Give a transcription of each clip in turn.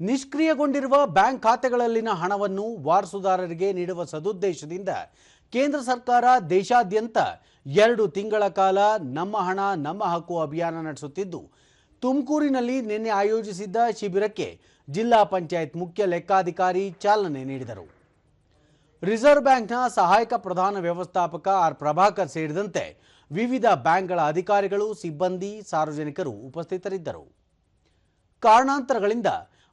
ನಿಷ್ಕ್ರಿಯಗೊಂಡಿರುವ bank ಖಾತೆಗಳಲ್ಲಿನ ಹಣವನ್ನು ವಾರಸುದಾರರಿಗೆ ನೀಡುವ ಸದುದ್ದೇಶದಿಂದ ಕೇಂದ್ರ ಸರ್ಕಾರ ದೇಶಾದ್ಯಂತ ಎರಡು ತಿಂಗಳ ಕಾಲ ನಮ್ಮ ಹಣ, ನಮ್ಮ ಹಕ್ಕು ಅಭಿಯಾನ ನಡೆಸುತ್ತಿದ್ದು, ತುಮಕೂರಿನಲ್ಲಿ ನಿನ್ನೆ ಆಯೋಜಿಸಿದ್ದ ಶಿಬಿರಕ್ಕೆ ಜಿಲ್ಲಾ ಪಂಚಾಯತ್ ಮುಖ್ಯ ಲೆಕ್ಕಾಧಿಕಾರಿ ಚಾಲನೆ ನೀಡಿದರು. ರಿಸರ್ವ್ ಬ್ಯಾಂಕ್ನ ಸಹಾಯಕ ಪ್ರಧಾನ ವ್ಯವಸ್ಥಾಪಕ ಆರ್ ಪ್ರಭಾಕರ್ ಸೇರಿದಂತೆ ವಿವಿಧ ಬ್ಯಾಂಕ್ಗಳ ಅಧಿಕಾರಿಗಳು, ಸಿಬ್ಬಂದಿ, ಸಾರ್ವಜನಿಕರು ಉಪಸ್ಥಿತರಿದ್ದರು. ಕಾರಣಾಂತರಗಳಿಂದ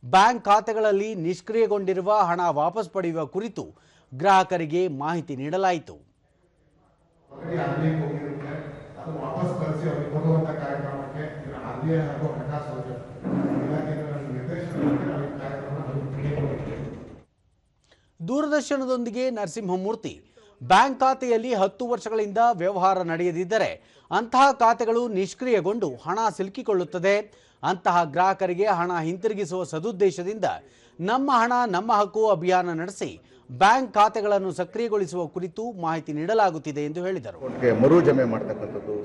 ಬ್ಯಾಂಕ್ ಖಾತೆಗಳಲ್ಲಿ ನಿಷ್ಕ್ರಿಯಗೊಂಡಿರುವ ಹಣ ವಾಪಸ್ ಪಡೆಯುವ ಕುರಿತು ಗ್ರಾಹಕರಿಗೆ ಮಾಹಿತಿ ನೀಡಲಾಯಿತು. ದೂರದರ್ಶನದೊಂದಿಗೆ ನರಸಿಂಹಮೂರ್ತಿ ಬ್ಯಾಂಕ್ ಖಾತೆಯಲ್ಲಿ ಹತ್ತು ವರ್ಷಗಳಿಂದ ವ್ಯವಹಾರ ನಡೆಯದಿದ್ದರೆ ಅಂತಹ ಖಾತೆಗಳು ನಿಷ್ಕ್ರಿಯಗೊಂಡು ಹಣ ಸಿಲುಕಿಕೊಳ್ಳುತ್ತದೆ. ಅಂತಹ ಗ್ರಾಹಕರಿಗೆ ಹಣ ಹಿಂತಿರುಗಿಸುವ ಸದುದ್ದೇಶದಿಂದ ನಮ್ಮ ಹಣ ನಮ್ಮ ಹಕ್ಕು ಅಭಿಯಾನ ನಡೆಸಿ ಬ್ಯಾಂಕ್ ಖಾತೆಗಳನ್ನು ಸಕ್ರಿಯಗೊಳಿಸುವ ಕುರಿತು ಮಾಹಿತಿ ನೀಡಲಾಗುತ್ತಿದೆ ಎಂದು ಹೇಳಿದರು. ಮರು ಜಮೆ ಮಾಡ್ತಕ್ಕಂಥದ್ದು,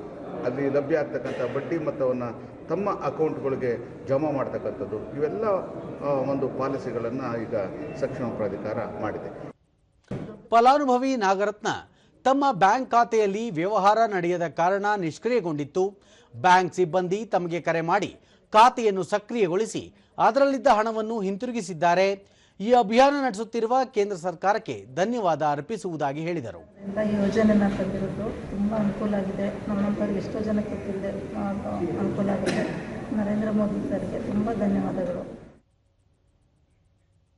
ಅಲ್ಲಿ ಲಭ್ಯ ಆಗ್ತಕ್ಕಂಥ ಬಡ್ಡಿ ಮೊತ್ತವನ್ನು ತಮ್ಮ ಅಕೌಂಟ್ಗಳಿಗೆ ಜಮಾ ಮಾಡ್ತಕ್ಕಂಥದ್ದು, ಇವೆಲ್ಲ ಒಂದು ಪಾಲಿಸಿಗಳನ್ನು ಈಗ ಸಕ್ಷಮ ಪ್ರಾಧಿಕಾರ ಮಾಡಿದೆ. ಫಲಾನುಭವಿ ನಾಗರತ್ನ ತಮ್ಮ ಬ್ಯಾಂಕ್ ಖಾತೆಯಲ್ಲಿ ವ್ಯವಹಾರ ನಡೆಯದ ಕಾರಣ ನಿಷ್ಕ್ರಿಯಗೊಂಡಿತ್ತು. ಬ್ಯಾಂಕ್ ಸಿಬ್ಬಂದಿ ತಮಗೆ ಕರೆ ಮಾಡಿ ಖಾತೆಯನ್ನು ಸಕ್ರಿಯಗೊಳಿಸಿ ಅದರಲ್ಲಿದ್ದ ಹಣವನ್ನು ಹಿಂತಿರುಗಿಸಿದ್ದಾರೆ. ಈ ಅಭಿಯಾನ ನಡೆಸುತ್ತಿರುವ ಕೇಂದ್ರ ಸರ್ಕಾರಕ್ಕೆ ಧನ್ಯವಾದ ಅರ್ಪಿಸುವುದಾಗಿ ಹೇಳಿದರು. ತಂದಿರೋದು ತುಂಬ ಅನುಕೂಲ ಆಗಿದೆ. ಎಷ್ಟೋ ಜನಕ್ಕೆ ಅನುಕೂಲ ಆಗಿದೆ. ನರೇಂದ್ರ ಮೋದಿ ಸರ್ಗೆ ತುಂಬ ಧನ್ಯವಾದಗಳು.